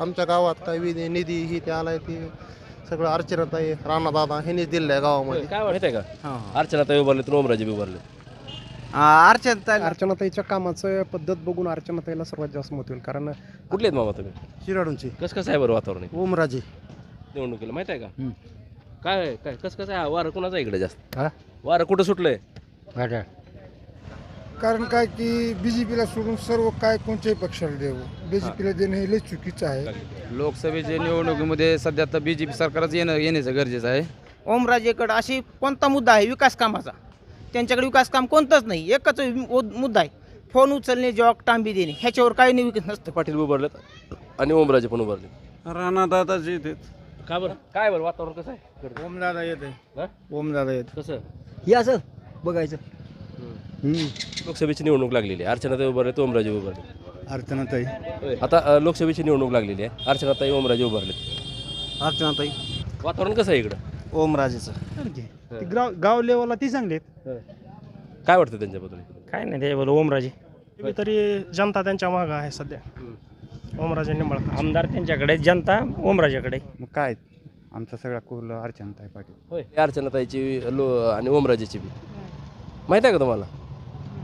आमच्या गावात काय विधी निधी ही ते आलाय ते सगळं अर्चनाताई राणादादा ह्यांनीच दिलेलं आहे गावामध्ये. काय माहिती आहे का अर्चना ताई उभारले तर ओमराजे बी उभारले. अर्चना अर्चनाताईच्या कामाचं पद्धत बघून अर्चनाताईला सर्वात जास्त मत होईल कारण कुठले आहेत मामा तुम्ही? शिराडूंची कसं कसं आहे बरं वातावरण? आहे ओमराजे निवडणुकीला माहिती आहे का? काय काय कसं कसं आहे? वारं कोणाचं आहे इकडे जास्त? हा? वारं कुठं सुटलंय? कारण काय की बीजेपीला सोडून सर्व काय कोणत्याही पक्षाला देऊ. बीजेपीला देणं हे लय चुकीचं आहे. लोकसभेच्या निवडणुकीमध्ये सध्या तर बी जे पी सरकारच येणं येण्याचं गरजेचं आहे. ओमराजेकडं अशी कोणता मुद्दा आहे? विकास कामाचा. त्यांच्याकडे विकास काम कोणतंच नाही. एकच मु- मुद्दा आहे. फोन उचलणे जॉक टांबी देणे. ह्याच्यावर काही नाही विकत नसतं. पाटील बी उभारलेत आणि ओमराजे पण उभारले राणा दादाच येते का बरं? काय बरं? वातावरण कसं आहे? ओमदादा येते? ओमदादा येते कसं? हे असं बघायचं. लोकसभेची निवडणूक लागलेली आहे. अर्चनाताई उभारले ओमराजे उभारले अर्चनाताई. आता अ, लोकसभेची निवडणूक लागलेली आहे. अर्चनाताई ओमराजे उभारले अर्चनाताई. वातावरण कसं आहे इकडं? ओमराजेचं. गाव गाव लेवलला ती चांगली काय वाटतं त्यांच्याबद्दल? काय नाही त्याच्याबद्दल ओमराजे. तरी जनता त्यांच्या मागं आहे सध्या. ओमराजे निंबाळकर. आमदार त्यांच्याकडे जनता ओमराजेकडे मग काय आमचा सगळा कुल अर्चनाताई पाटील. होय. अर्चनाताईची लो आणि ओमराजेची बी. माहीत आहे का तुम्हाला?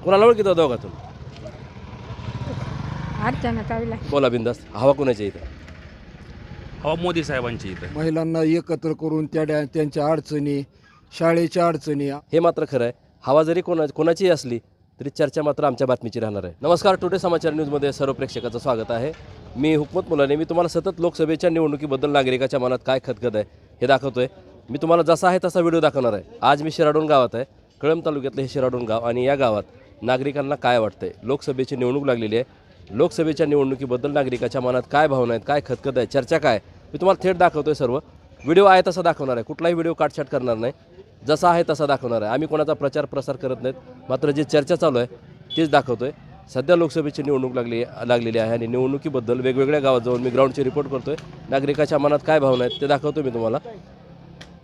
कोणाला ओळखीत दोघातून? अर्चना ताईला बोला बिंदास हवा कोणाच्या इथं? हवा मोदी साहेबांची इथं. महिलांना एकत्र करून त्या त्यांच्या अडचणी शाळेच्या अडचणी. हे मात्र खरं आहे. हवा जरी कोणा कोणाचीही असली तरी चर्चा मात्र आमच्या बातमीची राहणार आहे. नमस्कार टुडे समाचार न्यूजमध्ये सर्व प्रेक्षकाचं स्वागत आहे. मी हुकमत मुलाने मी तुम्हाला सतत लोकसभेच्या निवडणुकीबद्दल नागरिकाच्या मनात काय खतखत आहे हे दाखवतोय. मी तुम्हाला जसा आहे तसा व्हिडिओ दाखवणार आहे. आज मी शिराडोन गावात आहे. कळंब तालुक्यातलं हे शिराडोन गाव आणि या गावात नागरिकांना काय वाटतंय? लोकसभेची निवडणूक लागलेली आहे. लोकसभेच्या निवडणुकीबद्दल नागरिकाच्या मनात काय भावना आहेत? काय खतखत आहे? चर्चा काय मी तुम्हाला थेट दाखवतोय सर्व. व्हिडिओ आहे तसा दाखवणार आहे. कुठलाही व्हिडिओ काटछाट करणार नाही. जसा आहे तसा दाखवणार आहे. आम्ही कोणाचा प्रचार प्रसार करत नाहीत. मात्र जी चर्चा चालू आहे तीच दाखवतोय. सध्या लोकसभेची निवडणूक लागली लागलेली आहे आणि निवडणुकीबद्दल वेगवेगळ्या गावात जाऊन मी ग्राउंडची रिपोर्ट करतोय. नागरिकाच्या मनात काय भावना आहेत ते दाखवतो मी तुम्हाला.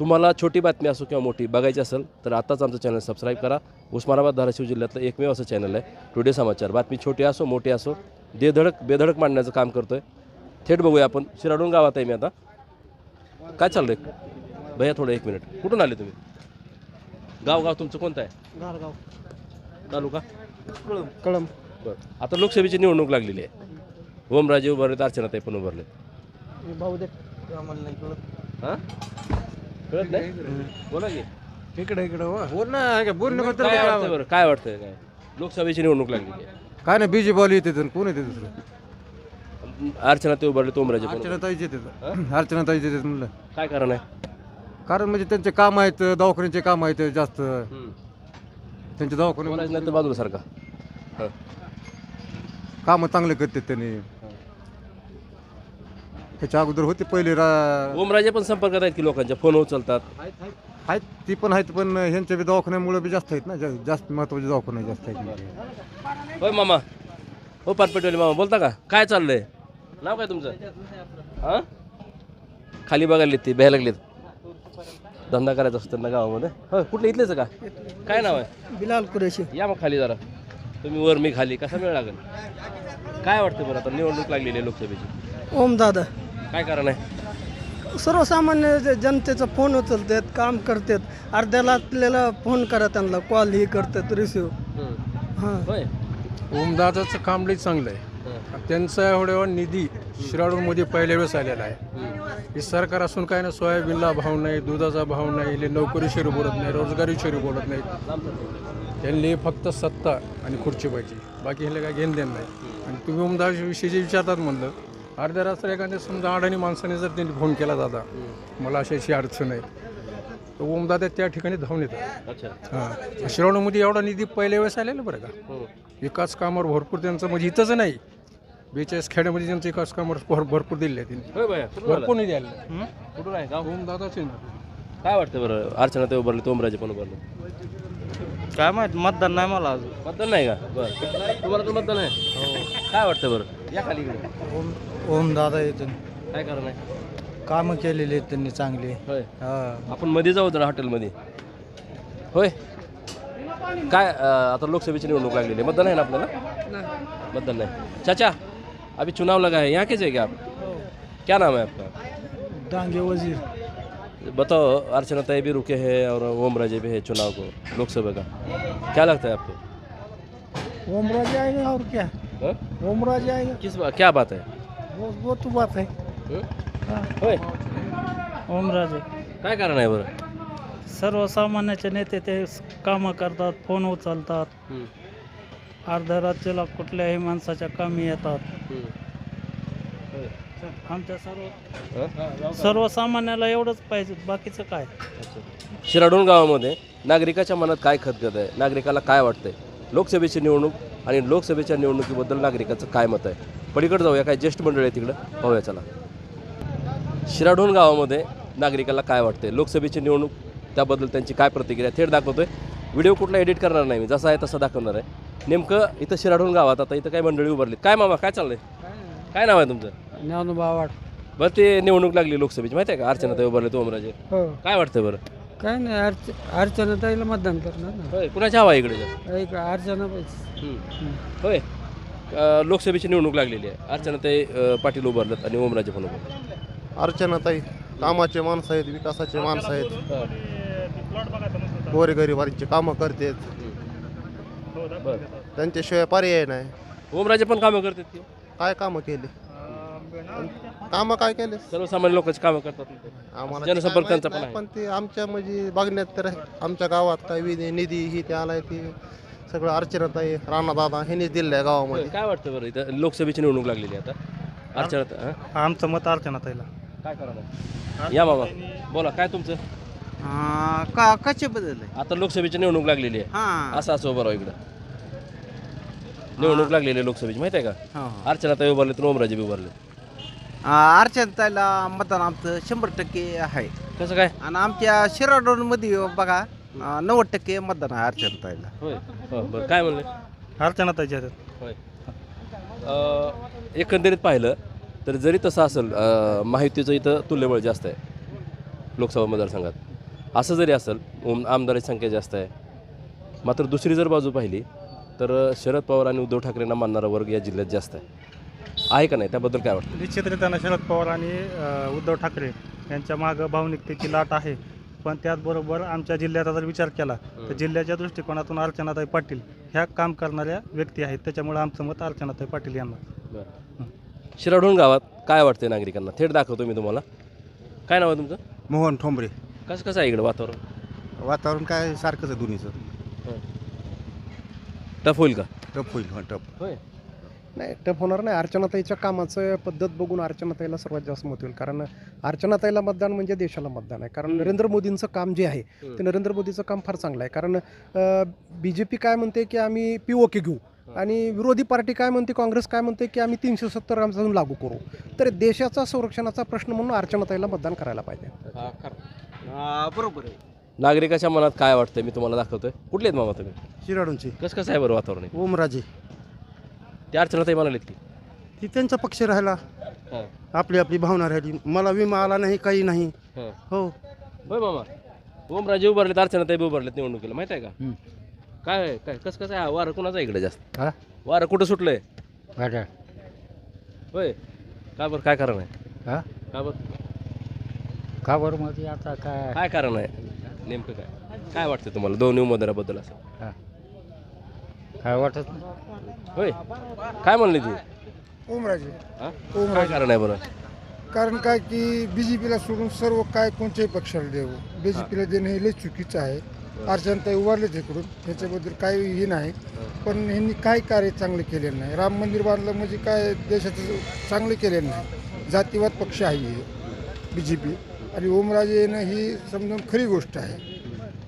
तुम्हाला छोटी बातमी असो किंवा मोठी बघायची असेल तर आत्ताच आमचं चॅनल सबस्क्राईब करा. उस्मानाबाद धाराशिव जिल्ह्यातलं एकमेव असं चॅनल आहे टुडे समाचार बातमी छोटी असो मोठी असो देधडक बेधडक मांडण्याचं काम करतोय. थेट बघूया आपण. शिराडून गावात आहे मी आता. काय चाललंय? भैया थोडं एक मिनिट कुठून आले तुम्ही? गाव गाव तुमचं कोणतं आहे? गारगाव. तालुका? कळम बरं. आता लोकसभेची निवडणूक लागलेली आहे. ओमराजे उभारलेत अर्चनाताई पण उभारलेत. भाऊ दे. हां? कळत नाही? बोला की. इकडे इकडे बोल ना बोल काय वाटतं बरं? काय वाटतंय काय? लोकसभेची निवडणूक लागलेली आहे काय नाही बीजेपी वाली येते कोण येते दुसरं? अर्चनाताई उभारले ओमराजे पण. उभारले. अर्चनाताई येते अर्चनाताई येते म्हणलं. काय कारण आहे? कारण म्हणजे त्यांचे काम आहेत दवाखान्याचे काम आहेत जास्त. त्यांचे दवाखाने बोलायचं नाही तर बाजूला सारखा? हं. कामं चांगले करतात त्यांनी. त्याच्या अगोदर होते पहिले रा ओमराजे पण संपर्कात आहेत की लोकांच्या? फोन उचलतात. आहेत ती पण आहेत पण ह्यांच्या बी दवाखान्यामुळे बी जास्त आहेत ना जा- जास्त महत्त्वाचे दवाखाने जास्त आहेत होय मामा. हो पारपेटवाले मामा बोलता का? काय चाललंय? नाव काय तुमचं? हां? खाली बघायला ते भ्यायला लागलेत. धंदा करायचा असतो त्यांना गावामध्ये. हो कुठलं इथलेच का? काय नाव आहे? बिलाल कुरेशी. या मग खाली जरा. तुम्ही वर मी खाली. कसा वेळ लागेल? काय वाटतं बरं आता? निवडणूक लागलेली आहे लोकसभेची. ओमदादा काय कारण आहे? सर्वसामान्य जे जनतेचा फोन उचलतात काम करतात अर्ध्याला आपल्याला फोन करा त्यांना कॉल ही करतात रिसिव्ह हां. होय. ओमदादाचं काम लई चांगलं आहे. त्यांचा एवढा निधी शिराडूमध्ये पहिल्या वेळेस आलेला आहे. हे सरकार असून काय ना सोयाबीनला भाव नाही दुधाचा भाव नाही इले नोकरीशिवाय बोलत नाही रोजगारीशिवाय बोलत नाहीत त्यांनी फक्त सत्ता आणि खुर्ची पाहिजे. बाकी ह्याला काय घेणं देणं नाही. आणि तुम्ही ओमदादाविषयी जे विचारतात म्हणलं अर्ध्या रात्र एखाद्या समजा अडाणी माणसाने जर त्यांनी फोन केला दादा मला अशी अशी अडचण आहे. तर ओमदादा त्या ठिकाणी धावून येतात. अच्छा. हां. शिरावणीमध्ये एवढा निधी पहिल्या वेळेस आलेला बरं का? विकास कामावर भरपूर त्यांचं म्हणजे इथंच नाही. बेचाळीस खेड्यामध्ये त्यांचं विकास कामावर भर- भरपूर दिले त्यांनी. होय बाया कुठून आला? भरपूर निधी आले कुठून आहे? गाव? ओम दादाचे काय वाटतं बरं? अर्चना ते उभारले ओमराजे पण उभारले. काय माहीत मतदान नाही मला अजून. मतदान नाही का? बरं. तुम्हाला तर मतदान आहे. काय वाटतं बरं? या खाली इकडे. ओम ओमदादा येते काय कारण आहे? कामं केलेली आहेत त्यांनी चांगली. होय. आपण मध्ये जाऊ जरा हॉटेलमध्ये. होय. काय अं, आता लोकसभेची निवडणूक लागलेली आहे. मतदान आहे ना आपल्याला? मतदान नाही. चाचा अभी चुनाव लगा है. यहाँ के जाएगा आप? क्या नाम है आपका? डांगे वजीर. बताओ अर्चना तय भी रुके हैं और ओम राजे भी है चुनाव को लोकसभा का। क्या लगता है आपको? ओमराज आएगा और क्या? हाँ? ओमराज आएगा। किस बा, क्या बात है? वो वो तो बात है। हं? होय ओमराज काय कारण आहे बरं? सर्वसामान्याचे नेते ते कामं करतात फ़ोन उचलतात. हं, अर्ध्या राज्याला कुठल्याही माणसाच्या कामी येतात. हं. होय. आमच्या सर्व हं? सर्वसामान्याला एवढंच पाहिजे बाकीचं काय? शिराडोण गावामध्ये नागरिकाच्या मनात काय खतखत आहे? नागरिकाला काय वाटतंय? लोकसभेची निवडणूक आणि लोकसभेच्या निवडणुकीबद्दल नागरिकाचं काय मत आहे? पलीकडे जाऊया काय ज्येष्ठ मंडळी आहे तिकडं. पाहूया चला. शिराडोण गावामध्ये नागरिकाला काय वाटतंय? लोकसभेची निवडणूक त्याबद्दल त्यांची काय प्रतिक्रिया? थेट दाखवतोय. व्हिडिओ कुठला एडिट करणार नाही मी जसा आहे तसा दाखवणार आहे. नेमकं इथं शिराडोण गावात आता इथं काय मंडळी उभारली काय मामा काय चाललंय? काय नाव आहे तुमचं? ज्ञानोबा वाट बरं ते निवडणूक लागली लोकसभेची माहिती आहे का? अर्चना ते उभारले तो ओमराजे हो. काय वाटतं बरं? काय नाही अर्च अर्चना ताईला मतदान करणार ना. होय कुणाच्या हवा आहे इकडे? एक अर्चना पाहिजे हम्म. होय. अ, लोकसभेची निवडणूक लागलेली आहे. अर्चनाताई अ, पाटील उभारलेत आणि ओमराजे पण उभारले अर्चनाताई कामाचे माणसं आहेत विकासाचे माणसं आहेत. गोरेगरिबांची कामं करतात. बरं. त्यांच्याशिवाय पर्याय नाही. ओमराजे पण कामं करतात की? काय कामं केली? कामं काय केले सर्वसामान्य लोकांची कामं करतात. आम्हाला ते जनसंपर्क काय त्यांचा माहीत पण नाही, पण ते आमच्या म्हणजे बघण्यात तर आमच्या गावात काय विधी निधी ही ते आलाय ते सगळं अर्चनाताई राणादादा ह्यांनीच दिलेलं आहे गावामध्ये. काय वाटतं बरं इथं? लोकसभेची निवडणूक लागलेली आहे आता. अर्चना हं? आमचं मत अर्चना ताईला काय करणार या मामा बोला काय तुमचं? का कसे बदल आहे आता लोकसभेची निवडणूक लागलेली आहे. हां. असं असं उभं राहा इकडं. निवडणूक लागलेली आहे लोकसभेची माहिती आहे का? हां. अर्चनाताई उभारले तर ओमराजे बी उभारले अर्चनताईला मतदान आमचं शंभर टक्के आहे. कसं काय? आणि आमच्या शिराडोनमध्ये बघा अं, नव्वद टक्के मतदान आहे अर्चनताईला होय. हो बरं. काय म्हणले? अर्चना ताईच्या होय. अ, एकंदरीत पाहिलं तर जरी तसं असेल अ, माहितीचं इथं तुल्यबळ जास्त आहे लोकसभा मतदारसंघात. असं जरी असेल उम आमदाराची संख्या जास्त आहे. मात्र दुसरी जर बाजू पाहिली तर शरद पवार आणि उद्धव ठाकरेंना मानणारा वर्ग या जिल्ह्यात जास्त आहे. आहे का नाही? त्याबद्दल काय वाटतं? निश्चितरित्यानं शरद पवार आणि अ, उद्धव ठाकरे यांच्या मागं भावनिकतेची लाट आहे. पण त्याचबरोबर आमच्या जिल्ह्याचा जर विचार केला तर जिल्ह्याच्या दृष्टिकोनातून अर्चनाताई पाटील ह्या काम करणाऱ्या व्यक्ती आहेत. त्याच्यामुळे आमचं मत अर्चनाताई पाटील यांना. शिराढोण गावात काय वाटते नागरिकांना? थेट दाखवतो मी तुम्हाला. काय नाव आहे तुमचं? मोहन ठोंबरे. कसं कसं आहे इकडं वातावरण? वातावरण काय सारखंच आहे दोन्हीचं. टफ होईल का? टप होईल हा टप होय. नाही टफ होणार नाही. अर्चनाताईच्या कामाचं पद्धत बघून अर्चनाताईला सर्वात जास्त मत होईल. कारण अर्चनाताईला मतदान म्हणजे देशाला मतदान आहे. कारण नरेंद्र मोदींचं काम जे आहे ते नरेंद्र मोदीचं काम फार चांगलं आहे. कारण बी जे पी काय म्हणते की आम्ही पी ओ के घेऊ आणि विरोधी पार्टी काय म्हणते काँग्रेस काय म्हणते की आम्ही तीनशे सत्तर अजून लागू करू. तर देशाचा संरक्षणाचा प्रश्न म्हणून अर्चनाताईला मतदान करायला पाहिजे. बरोबर आहे. नागरिकाच्या मनात काय वाटतंय? मी तुम्हाला दाखवतोय. कुठले आहेत मामा तुम्ही? शिराडूंची कसं कसं आहे बरं वातावरण? आहे? ओमराजे. ते अर्चनाताई म्हणालेत की. ती त्यांचा पक्ष राहिला. हां. आपली आपली भावना राहिली. मला विमा आला नाही काही नाही. हां. हो. होय मामा. ओमराजे उभारलेत अर्चनाताई उभारलेत निवडणुकीला माहिती आहे का? काय आहे? काय कसं कसं आहे? वारं कुणाचं आहे इकडे जास्त? हा? वारं कुठं सुटलंय? घाटा होय. का बरं? काय कारण आहे? हा? का बरं? का बरं मध्ये आता काय? काय कारण आहे? नेमकं काय? काय वाटतं तुम्हाला? दोन्ही उमेदवाराबद्दल असं? काय वाटत? होय. काय म्हणले ती? ओमराजे हा? काय कारण आहे बरं? कारण काय की बी जे पीला सोडून सर्व काय कोणत्याही पक्षाला देऊ. बी जे पीला देणं हे लय चुकीचं आहे. अर्चनताई उभारलेच इकडून. ह्याच्याबद्दल काही हे नाही पण ह्यांनी काय कार्य चांगले केलेलं नाही. राम मंदिर बांधलं म्हणजे काय देशाचं चांगले केलेलं नाही. जातीवाद पक्ष आहे हे. बी जे पी आणि ओमराजे येणं ही समजून खरी गोष्ट आहे.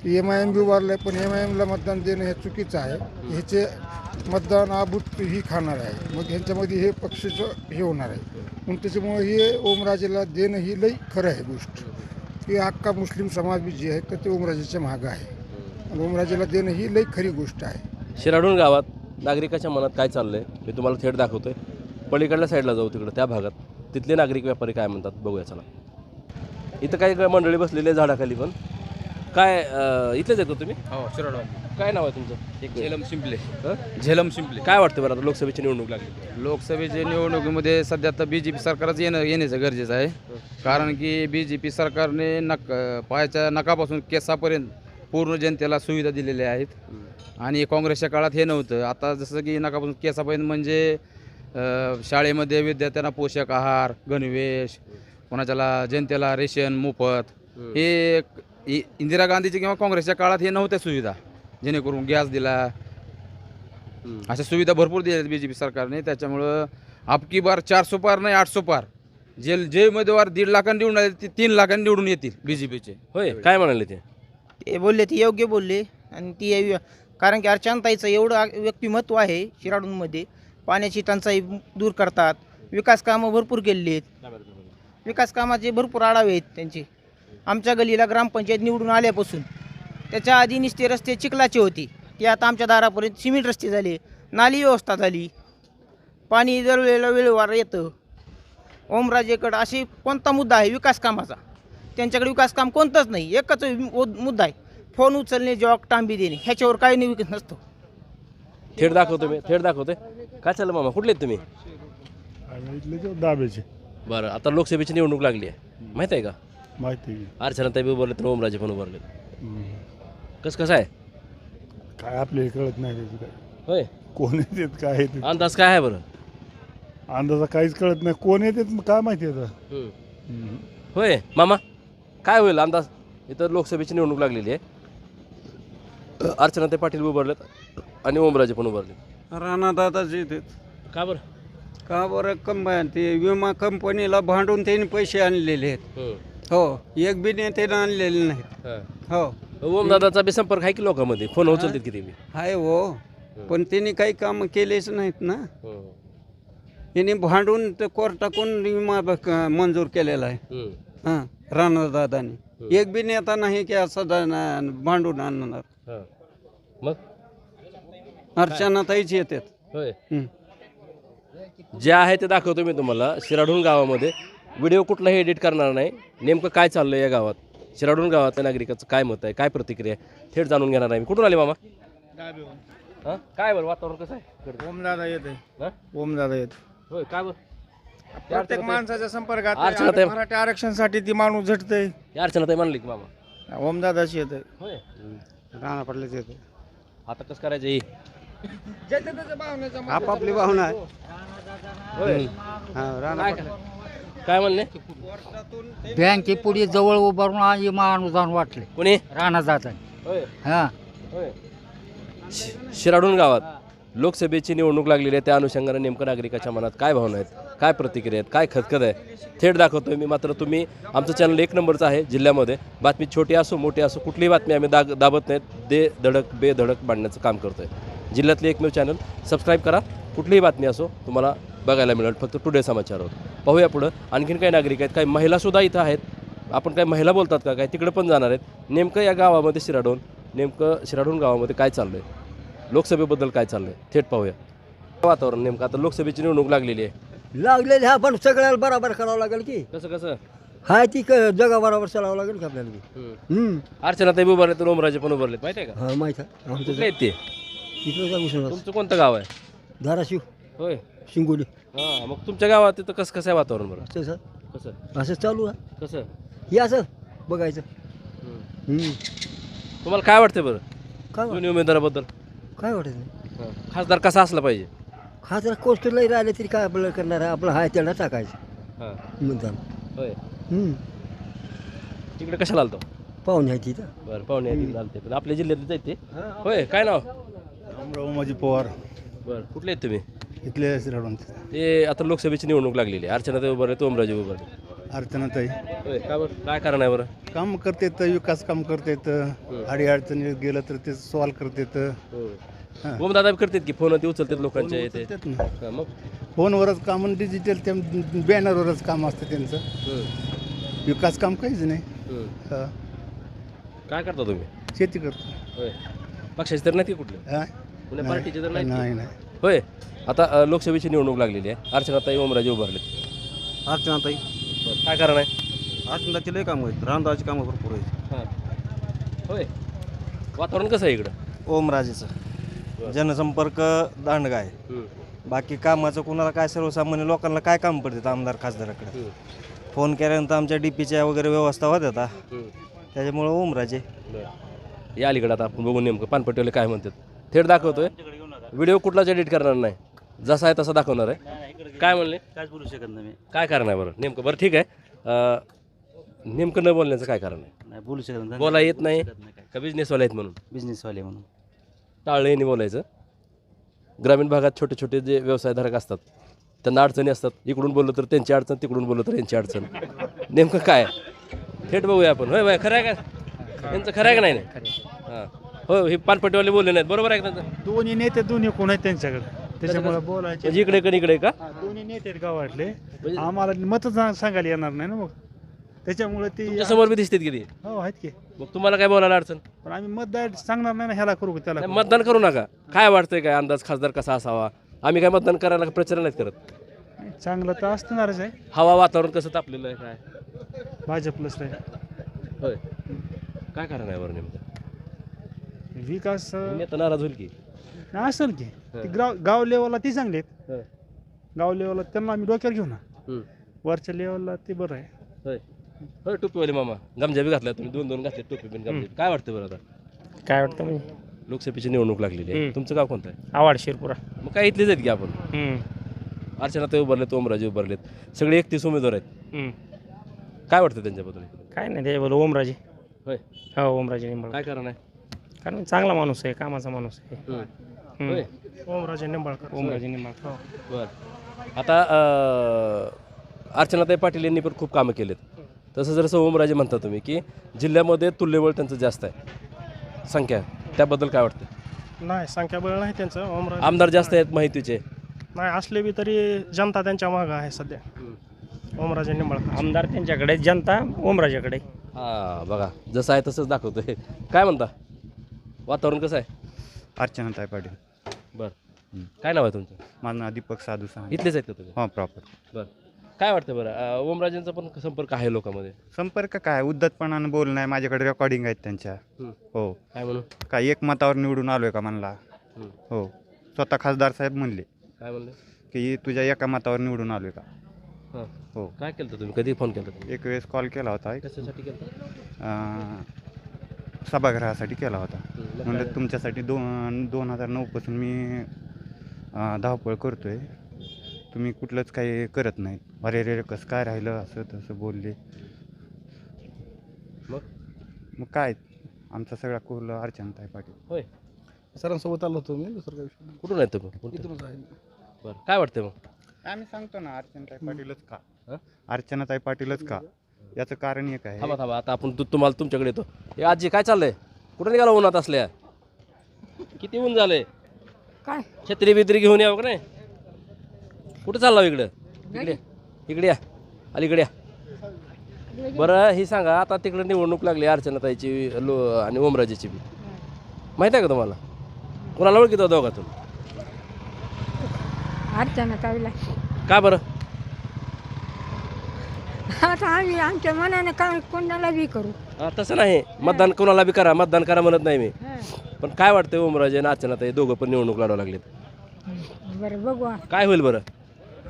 एम आय एम बी उभारलं आहे पण एम आय एमला मतदान देणं हे चुकीचं आहे. ह्याचे मतदान आभूत ही खाणार आहे. मग ह्यांच्यामध्ये हे पक्षाचं हे होणार आहे. म्हणून त्याच्यामुळे हे ओमराजेला देणं ही लई खरं आहे गोष्ट. की अख्खा मुस्लिम समाज बी जे आहे तर ते ओमराजेच्या मागं आहे. आणि ओमराजेला देणं ही लई खरी गोष्ट आहे. शिराडून गावात नागरिकाच्या मनात काय चाललं आहे मी तुम्हाला थेट दाखवतोय. पलीकडल्या साईडला जाऊ तिकडं त्या भागात. तिथले नागरिक व्यापारी काय म्हणतात? बघूया चला. इथं काही मंडळी बसलेली आहे झाडाखाली पण. काय अं, इथलेच येतो तुम्ही? हो काय नाव आहे तुमचं? एक झेलम शिंपले? झेलम शिंपले. काय वाटतं बरं आता लोकसभेची निवडणूक लागली? लोकसभेच्या निवडणुकीमध्ये सध्या तर बी जे पी सरकारच येणं येण्याचं गरजेचं आहे. कारण की बी जे पी सरकारने नक पायाच्या नकापासून केसापर्यंत पूर्ण जनतेला सुविधा दिलेल्या आहेत. आणि काँग्रेसच्या काळात हे नव्हतं. आता जसं की नकापासून केसापर्यंत म्हणजे अ, शाळेमध्ये विद्यार्थ्यांना पोषक आहार गणवेश कोणाच्याला जनतेला रेशन मोफत हे एक- इ- इंदिरा गांधीची किंवा काँग्रेसच्या काळात हे नव्हत्या सुविधा जेणेकरून गॅस दिला. अशा सुविधा भरपूर दिल्या बी जे पी सरकारने. त्याच्यामुळं अबकी बार चारसो पार नाही आठसो पार. जे जे उमेदवार दीड लाखांनी निवडून आले ते तीन लाखांनी निवडून येतील बी जे पीचे होय काय म्हणाले ते? ते बोलले ते योग्य बोलले. आणि ती कारण की अर्चनाताईचं एवढं आ- व्यक्तिमत्व आहे शिराडूंमध्ये पाण्याची टंचाई दूर करतात. विकास कामं भरपूर केलेली आहेत. विकास कामाचे भरपूर आढावे आहेत त्यांचे. आमच्या गलीला ग्रामपंचायत निवडून आल्यापासून त्याच्या आधी निस्ते रस्ते चिखलाचे होते. ते आता आमच्या दारापर्यंत सिमेंट रस्ते झाले नाली व्यवस्था झाली. पाणी दर वेळेला वेळेवर येतं. ओमराजेकडं अशी कोणता मुद्दा आहे? विकास कामाचा. त्यांच्याकडे विकास काम कोणतंच नाही. एकच मुद्दा आहे. फोन उचलणे जॉक टांबी देणे. ह्याच्यावर काही नाही विकत नसतो. थेट दाखवतो मी. थेट दाखवतोय. काय चाललं मामा? कुठले आहेत तुम्ही? दाबेचे बरं आता लोकसभेची निवडणूक लागली आहे. माहीत आहे का? माहिती अर्चनाताई बी उभारले तर ओमराजे पण उभारले कसं कसं आहे? काय आपल्याला कळत नाही त्याची काय. होय. कोण येतात काय अंदाज काय आहे बरं? अंदाजा काहीच कळत नाही. कोण येतात मग काय माहिती आता. हम्म. होय मामा काय होईल अंदाज? इथं लोकसभेची निवडणूक लागलेली आहे. अर्चनाताई पाटील उभारलेत आणि ओमराजे पण उभारलेत. राणा दादाच येतात. का बरं? का बरं? कंबाय ते विमा कंपनीला भांडून त्यांनी पैसे आणलेले आहेत. हो एक बी नेत्यानं आणलेले नाहीत. हां. हो. ओमदादाचा बी संपर्क आहे की लोकांमध्ये? फोन उचलतात किती बी आहे हो. पण त्यांनी काही कामं केलेच नाहीत ना. यांनी भांडून ते कोर्टाकडून विमा ब- मंजूर केलेला आहे. हां. राणा दादानी. एक बी नेता नाही की असं दा- भांडून आणणार. हां. मग? अर्चनाताईच येतात. होय. हं. जे आहे ते दाखवतो मी तुम्हाला. शिराढूण गावामध्ये. व्हिडिओ कुठलाही एडिट करणार नाही. नेमकं काय चाललं या गावात? शिराढूण गावातल्या नागरिकाचं काय मत आहे? काय प्रतिक्रिया आहे? थेट जाणून घेणार आहे मी. कुठून आले मामा? हां? काय बरं वातावरण कसं आहे? ओमदादा येते हां? ओमदादा येते होय काय बरं? प्रत्येक माणसाच्या संपर्कात आहे. अर्चनाताई- मराठी आरक्षणासाठी ती माणूस झटतंय. या अर्चनाताई म्हणली की मामा. ओमदादाशी येते होय. राणा पडलेच येते आता कसं करायचं हे? आपापली भावना आहे. होय. काय काय म्हणले? बँके पुढे जवळ उभारून आणि अनुदान वाटले. कोणी? राणा जात होय. हा. होय. शि- शिराढूण गावात लोकसभेची निवडणूक लागलेली आहे. त्या अनुषंगाने नेमकं नागरिकाच्या मनात काय भावना आहेत? काय प्रतिक्रिया आहेत? काय खतखत आहे? थेट दाखवतोय मी. मात्र तुम्ही आमचं चॅनल एक नंबरचं आहे जिल्ह्यामध्ये. बातमी छोटी असो मोठी असो कुठलीही बातमी आम्ही दाग दाबत नाहीत. दे धडक बेधडक मांडण्याचं काम करतोय. जिल्ह्यातले एकमेव चॅनल सबस्क्राईब करा. कुठलीही बातमी असो तुम्हाला बघायला मिळेल. फक्त टुडे समाचारवर पाहूया पुढं. आणखीन काही नागरिक आहेत काही महिलासुद्धा इथं आहेत. आपण काही महिला बोलतात का? काय तिकडे पण जाणार आहेत. नेमकं या गावामध्ये शिराडोन नेमकं शिराडोन गावामध्ये काय चाललं आहे लोकसभेबद्दल काय चाललं आहे थेट पाहूया. वातावरण नेमकं? आता लोकसभेची निवडणूक लागलेली आहे. लागलेले हा पण सगळ्याला बरोबर करावं लागेल की. कसं कसं? हाय ती क जगा बरोबर चालावं लागेल की आपल्याला बी. हम्म. अर्चना ताई उभारले तर ओमराजे पण उभारलेत माहिती आहे का? हा माहीत आहे. आमचं कुठले आहेत ते? तिथलं जाऊ शकणार तुमचं कोणतं गाव आहे? धाराशिव. होय. शिंगोली. हां मग तुमच्या गावात तिथं कसं कसं आहे वातावरण बरं? तसं कसं? असं चालू आहे. कसं? हे असं बघायचं. हम्म. हम्म. तुम्हाला काय वाटतं बरं? काय वाट- दोन्ही उमेदवाराबद्दल? काय वाटत नाही. हां. खासदार कसा असला पाहिजे? खासदार कोस्टलही राहिले तरी काय आपल्याला करणार आहे? आपलं हाय त्याला टाकायचं. हां. मुद्दाम होय. हम्म. तिकडे कशाला आलतो? पाहुणे आहे तिथं बरं पाहुणे आहेत, चालते पण आपल्या जिल्ह्यात जायचे ते. होय काय नाव? रामराव पवार. बरं कुठले आहेत तुम्ही? इथले राहून ते आता लोकसभेची निवडणूक लागलेली आहे. अर्चना ताई उभारले ओमराजे उभारले अर्चनाताई. होय का बरं? काय कारण आहे बरं? काम करतेत विकास काम करतेत अडी अडचणी गेलं तर ते सॉल्व करतेत हां. ओम दादा करतात की फोन? ते उचलतात लोकांच्या येते ना. हां, मग? फोनवरच काम डिजिटल त्या बॅनरवरच काम असतं त्यांचं. हम्म, विकास काम काहीच नाही. हम्म. हा. काय करता तुम्ही? शेती करतो. होय. पक्षाचे तर नाही कुठले? हा? पुण्या नाही. पार्टीचे तर नाही नाही. होय. आता लोकसभेची निवडणूक लागलेली आहे. अर्चनाताई ओमराजे उभारले अर्चनाताई. काय कारण आहे? अर्चनाची लय कामं आहेत. रामदाची कामं भरपूर आहेत. हां. होय. वातावरण कसं आहे इकडं? ओमराजेचं. जनसंपर्क दांडगा आहे. बाकी कामाचं कुणाला काय सर्वसामान्य लोकांना काय काम पडतात आमदार खासदाराकडे? फोन केल्यानंतर आमच्या डीपीच्या वगैरे व्यवस्था होत आता. त्याच्यामुळं ओमराजे. या अलीकडे आता आपण बघून नेमकं पानपट्टीवाले काय म्हणतात. थेट दाखवतोय. व्हिडिओ कुठलाच एडिट करणार नाही. जसा आहे तसा दाखवणार आहे. काय म्हणले? काय बोलू शकत नाही मी. काय कारण आहे बरं? नेमकं? बरं ठीक आहे. अं, नेमकं न बोलण्याचं काय कारण आहे? नाही बोलू शकत नाही. बोला येत नाही. का बिझनेसवाले आहेत म्हणून? बिझनेसवाले म्हणून. टाळले यांनी बोलायचं. ग्रामीण भागात छोटे छोटे जे व्यवसायधारक असतात त्यांना अडचणी असतात. इकडून बोललं तर त्यांची अडचण तिकडून बोललं तर यांची अडचण. नेमकं काय? थेट बघूया आपण. होय बाय खरं आहे का? यांचं खरं आहे का नाही? हां. हो हे पानपट्टीवाले बोलले नाहीत. बरोबर आहे का त्यांचं दोन्ही नेते दोन्ही कोण आहेत त्यांच्याकडे? त्याच्यामुळे बोलायचे म्हणजे इकडे का इकडे का? दोन्ही नेते आहेत गावातले. आम्हाला मत सांगायला येणार नाही ना मग. त्याच्यामुळे ती तुमच्यासमोर बी दिसतात किती हो आहेत की. मग तुम्हाला काय बोलायला अडचण? पण आम्ही मतदार सांगणार नाही ना ह्याला करू का त्याला नाही, मतदान करू नका. काय वाटतंय काय अंदाज खासदार कसा असावा? आम्ही काय मतदान करायला प्रचार नाहीत करत. करू. चांगलं तर असणारच आहे. हवा वातावरण कसं तापलेलं आहे काय? भाजपलाच आहे होय. काय कारण आहे बरं नेमकं? विकास अं, नेता नाराज होईल की? नाही असेल की. ती गाव गाव लेवलला ती चांगली आहेत. हं. गाव लेवलला त्यांना आम्ही डोक्यावर घेऊ ना. हं. वरच्या लेवलला ते बरं आहे. होय. होय टोपीवाले मामा. गमजा बी घातल्या तुम्ही. दोन दोन घातले टोपी बिन गमजा काय वाटतं बरं आता? काय वाटतं मी लोकसभेची निवडणूक लागलेली आहे. हं. तुमचं गाव कोणतं आहे? आवाड शिरपुरा. मग काय इथलेच आहेत की आपण? अर्चना ते उभारलेत ओमराजे उभारलेत. सगळे एकतीस उमेदवार आहेत. काय वाटतं त्यांच्याबद्दल? काय नाही त्याच्याबद्दल ओमराजे. होय. हो ओमराजे काय कारण आहे? कारण चांगला माणूस आहे कामाचा माणूस आहे. हं. होय. ओमराजे निंबाळकर. ओमराजे निंबाळकर. बर. आता अं, अर्चनाताई पाटील यांनी पण खूप कामं केलेत. तसं जसं ओमराजे म्हणता तुम्ही की जिल्ह्यामध्ये तुल्यबळ त्यांचं जास्त आहे संख्या त्याबद्दल काय वाटतं? नाही संख्याबळ नाही त्यांचं ओमराजे आमदार जास्त आहेत माहितीचे. नाही असले बी तरी जनता त्यांच्या मागं आहे सध्या. ओमराजे निंबाळकर. आमदार त्यांच्याकडे जनता ओमराजाकडे. हां बघा जसं आहे तसंच दाखवतोय. काय म्हणता? वातावरण कसं आहे? अर्चनाताई पाटील. बरं. काय नाव आहे तुमचं? माझं नाव दीपक साधू सांग इथलेच आहेत का तुम्ही? हो प्रॉपर बरं. काय वाटतं बरं? अं, ओमराजेंचा पण संपर्क आहे लोकांमध्ये. संपर्क काय? उद्धतपणानं बोलणं आहे. माझ्याकडे रेकॉर्डिंग आहेत त्यांच्या. हं. हो. काय म्हणून काय एक मतावर निवडून आलोय का म्हणला? हं. हो. स्वतः खासदार साहेब म्हणले. काय म्हणले? की तुझ्या एका मतावर निवडून आलोय का? हां. हो. काय केलं तुम्ही? कधी फोन केला तुम्ही? एक वेळेस कॉल केला होता. कशासाठी केलं अं, सभागृहासाठी केला होता. म्हणजे? तुमच्यासाठी दोन दोन हजार नऊपासून मी धावपळ करतोय. तुम्ही कुठलंच काही करत नाहीत अरे रे कसं काय राहिलं? असं तसं बोलले. मग? मग काय? आमचा सगळा कोल अर्चनाताई पाटील. होय. सरांसोबत आलो होतो मी दुसरं काही विषय नाही. कुठून आहे? इथूनच आहे. बरं काय वाटतं मग? आम्ही सांगतो ना अर्चनाताई पाटीलच का? अर्चनाताई पाटीलच का? याचं कारण एक आहे. थांबा थांबा आता आपण तु तुम्हाला तुमच्याकडे येतो. हे आजी काय चाललंय? कुठं निघाला उन्हात असल्या? किती ऊन झालंय? काय? छत्री बित्री घेऊन यावं का नाही? कुठं चालला हो इकडं? इकडे इकडे या. अलीकडे या. बरं ही सांगा आता तिकडे निवडणूक लागली अर्चनाताईची लो आणि ओमराजेची बी. माहिती आहे का तुम्हाला? कोणाला ओळखीतो दोघातून? अर्चना ताईला का बरं? आता आम्ही आमच्या मनानं काय कोणाला बी करू? हा, तसं नाही. मतदान कोणाला बी करा. मतदान करा म्हणत नाही मी. पण काय वाटतंय ओमराजे आणि अर्चनाताई दोघं पण निवडणूक लढवा लागलेत. बरं बघू. आ- काय होईल बरं?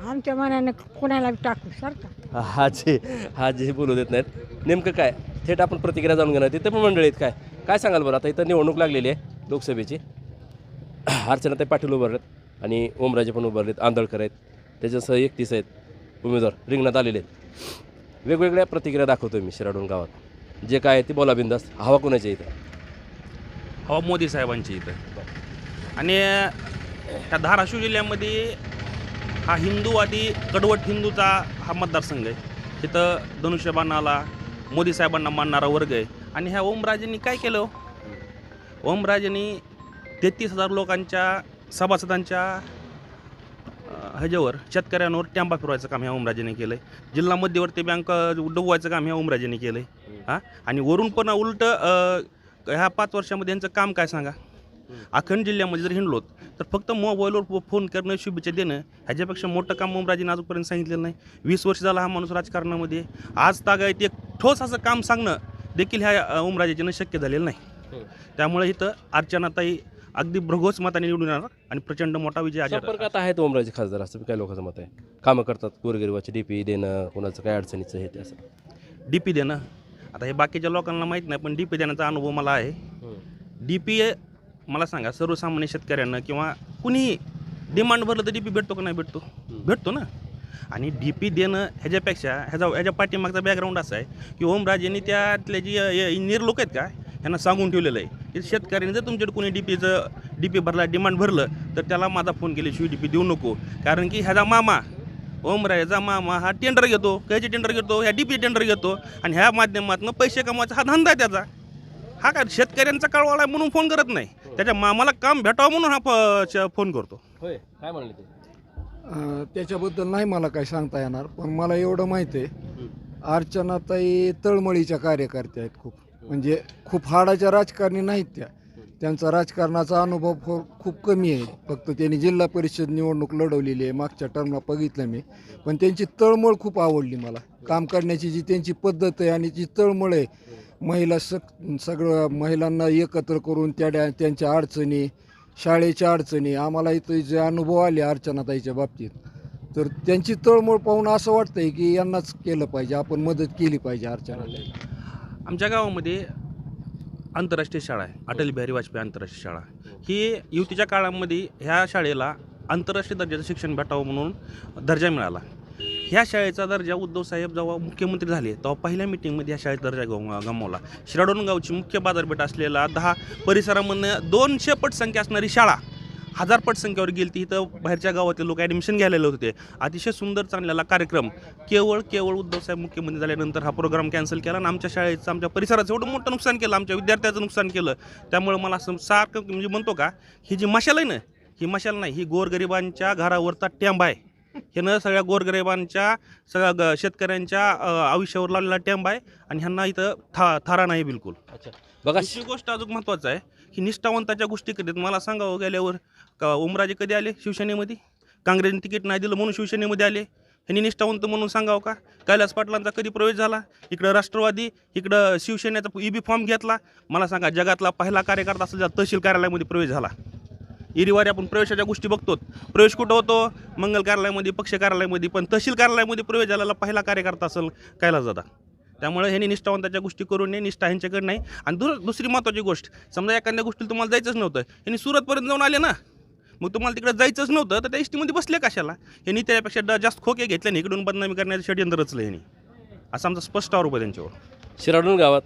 आमच्या मनानं कोणाला बी टाकू सारखं हाजी हाजी बोलू देत नाहीत. नेमकं काय? थेट आपण प्रतिक्रिया जाणून घेणार. तिथे पण मंडळी आहेत काय? काय सांगाल बरं? आता इथं निवडणूक लागलेली आहे लोकसभेची. अर्चनाताई पाटील उभारलेत आणि ओमराजे पण उभारलेत. आंदळकर आहेत. त्याच्यासह एकतीस आहेत. उमेदवार रिंगणात आलेले आहेत. वेगवेगळ्या प्रतिक्रिया दाखवतो मी शिराडून गावात. जे काय आहे ते बोला बिंदास. हवा कोणाच्या इथं? हवा मोदी साहेबांची इथं. आणि ह्या धाराशिव जिल्ह्यामध्ये हा हिंदूवादी कडवट हिंदूचा हा मतदारसंघ आहे. इथं धनुष्यबाणाला मोदी साहेबांना मानणारा वर्ग आहे. आणि ह्या ओमराजेंनी काय केलं? हो? ओमराजेंनी तेहतीस हजार लोकांच्या सभासदांच्या ह्याच्यावर शेतकऱ्यांवर टॅम्पा फिरवायचं काम ह्या ओमराजेने केलं आहे जिल्हा मध्यवर्ती बँक डुबवायचं काम ह्या ओमराजेने केलं आहे हां? आणि वरून पण उलट ह्या पाच वर्षामध्ये यांचं काम काय सांगा? अखंड जिल्ह्यामध्ये जर हिंडलोत तर फक्त मोबाईलवर फोन करणं शुभेच्छा देणं ह्याच्यापेक्षा मोठं काम ओमराजेने आजपर्यंत सांगितलेलं नाही. वीस वर्ष झाला हा माणूस राजकारणामध्ये. आज तागायत एक ठोस असं काम सांगणं देखील ह्या अ, ओमराजेच्यानं शक्य झालेलं नाही. त्यामुळे इथं अर्चनाताई अगदी भरघोस मताने निवडून येणार आणि प्रचंड मोठा विजय अजय संपर्कात आहेत ओमराजे खासदार असं काय लोकांचं मत आहे? कामं करतात गोरगरिबाची डीपी देणं कोणाचं काय अडचणीचं हे ते असं? डी पी देणं आता हे बाकीच्या लोकांना माहीत नाही पण डी पी देण्याचा अनुभव मला आहे. डी पी मला सांगा सर्वसामान्य शेतकऱ्यांना किंवा कुणीही डिमांड भरलं तर डी पी भेटतो का नाही भेटतो? भेटतो ना. आणि डी पी देणं ह्याच्यापेक्षा ह्याचा ह्याच्या पाठीमागचा बॅकग्राऊंड असा आहे की ओमराजेंनी त्यातले जी इंजिनियर लोक आहेत का यांना सांगून ठेवलेलं आहे की शेतकऱ्यांनी जर तुमच्याकडे कोणी डी पीचं डी पी भरला डिमांड भरलं तर त्याला माझा फोन केल्याशिवाय डी पी देऊ नको. कारण की ह्याचा मामा ओमराजेचा मामा हा टेंडर घेतो कायचे टेंडर घेतो ह्या डी पी टेंडर घेतो आणि ह्या माध्यमातून पैसे कमवायचा हा धंदा आहे त्याचा. हा काय शेतकऱ्यांचा कळवाला आहे म्हणून फोन करत नाही. त्याच्या मामाला काम भेटावं म्हणून हा फोन करतो. होय काय म्हणले ते? त्याच्याबद्दल नाही मला काय सांगता येणार पण मला एवढं माहिती आहे अर्चनाताई तळमळीच्या कार्यकर्त्या आहेत खूप. म्हणजे खूप हाडाच्या राजकारणी नाहीत त्या. त्यांचा राजकारणाचा अनुभव फो- खूप कमी आहे. फक्त त्यांनी जिल्हा परिषद निवडणूक लढवलेली आहे. मागच्या टर्मला बघितलं मी. पण त्यांची तळमळ खूप आवडली मला. काम करण्याची जी त्यांची पद्धत आहे आणि जी तळमळ आहे महिला सग सगळं महिलांना एकत्र करून त्या डॅ- त्यांच्या अडचणी शाळेच्या अडचणी आम्हाला इथं जे अनुभव आले अर्चनाताईच्या बाबतीत तर त्यांची तळमळ पाहून असं वाटतंय की यांनाच केलं पाहिजे. आपण मदत केली पाहिजे अर्चनाताई आमच्या गावामध्ये आंतरराष्ट्रीय शाळा आहे. अटल बिहारी वाजपेयी आंतरराष्ट्रीय शाळा ही युतीच्या काळामध्ये ह्या शाळेला आंतरराष्ट्रीय दर्जाचं शिक्षण भेटावं म्हणून दर्जा मिळाला. ह्या शाळेचा दर्जा उद्धव साहेब जेव्हा मुख्यमंत्री झाले तेव्हा पहिल्या मिटिंगमध्ये या शाळेचा दर्जा गमावला. शिराडोन गावची मुख्य बाजारपेठ असलेला दहा परिसरामधनं दोनशे पट संख्या असणारी शाळा हजार पट संख्येवर गेली ती इथं बाहेरच्या गावातले लोक ॲडमिशन घ्यायला होते. अतिशय सुंदर चाललेला कार्यक्रम. केवळ केवळ उद्धवसाहेब मुख्यमंत्री झाल्यानंतर हा प्रोग्राम कॅन्सल केला आणि आमच्या शाळेचं आमच्या परिसराचं एवढं मोठं नुकसान केलं आमच्या विद्यार्थ्याचं नुकसान केलं. त्यामुळे मला असं सारखं म्हणजे म्हणतो का ही जी मशाल आहे ना ही मशाल नाही ही गोरगरिबांच्या घरावरचा टॅम्ब आहे. ह्यानं सगळ्या गोरगरिबांच्या सगळ्या ग शेतकऱ्यांच्या आयुष्यावर लावलेला टॅम्ब आहे आणि ह्यांना इथं था थारा नाही बिलकुल. बघा दुसरी गोष्ट अजून महत्त्वाचं आहे की निष्ठावंताच्या गोष्टी कधीत मला सांगावं गेल्यावर का ओमराजे कधी आले शिवसेनेमध्ये? काँग्रेसने तिकीट नाही दिलं म्हणून शिवसेनेमध्ये आले? ह्यांनी निष्ठावंत म्हणून सांगावं का? कैलास पाटलांचा कधी प्रवेश झाला? इकडं राष्ट्रवादी इकडं शिवसेनेचा ई बी फॉर्म घेतला? मला सांगा जगातला पहिला कार्यकर्ता असं ज्याचा तहसील कार्यालयामध्ये प्रवेश झाला. इरीवारी आपण प्रवेशाच्या गोष्टी बघतो प्रवेश कुठं होतो? मंगल कार्यालयामध्ये पक्ष कार्यालयामध्ये पण तहसील कार्यालयामध्ये प्रवेश झालेला पहिला कार्यकर्ता असेल कैलास दादा. त्यामुळे ह्यांनी निष्ठावंताच्या गोष्टी करू नये निष्ठा ह्यांच्याकडे नाही. आणि दुसरी महत्त्वाची गोष्ट समजा एखाद्या गोष्टीला तुम्हाला जायचंच नव्हतं ह्यांनी सुरतपर्यंत जाऊन आले ना? मग तुम्हाला तिकडे जायचंच नव्हतं तर त्या एस बसले कशाला? यांनी त्यापेक्षा ड- जास्त खोके घेतले नाही इकडून बदनामी करण्याचं षडयंत्र रचलं यांनी. असा आमचा स्पष्ट आरोप आहे त्यांच्यावर. शिराडून गावात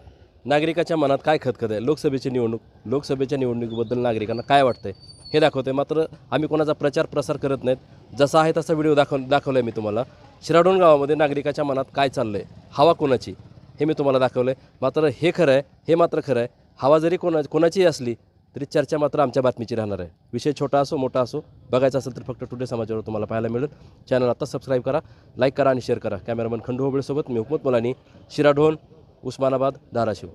नागरिकाच्या मनात काय खतखत आहे? लोकसभेची निवडणूक लोकसभेच्या निवडणुकीबद्दल नागरिकांना काय वाटतंय? हे दाखवते मात्र आम्ही कोणाचा प्रचार प्रसार करत नाहीत. जसा आहे तसा व्हिडिओ दाखव दाखवला आहे मी तुम्हाला. शिराडून गावामध्ये नागरिकाच्या मनात काय चाललं आहे हवा कोणाची? हे मी तुम्हाला दाखवलं आहे मात्र हे खरं आहे हे मात्र खरं आहे. हवा जरी कोणा कोणाचीही असली तरी चर्चा मात्र आमच्या बातमीची राहणार आहे. विषय छोटा असो मोठा असो बघायचा असेल तर फक्त टुडे समाजावर तुम्हाला पाहायला मिळेल. चॅनल आता सबस्क्राईब करा लाईक करा आणि शेअर करा. कॅमेरामन खंडू होबळेसोबत मी हुकमत मुलानी शिराढोण उस्मानाबाद धाराशिव.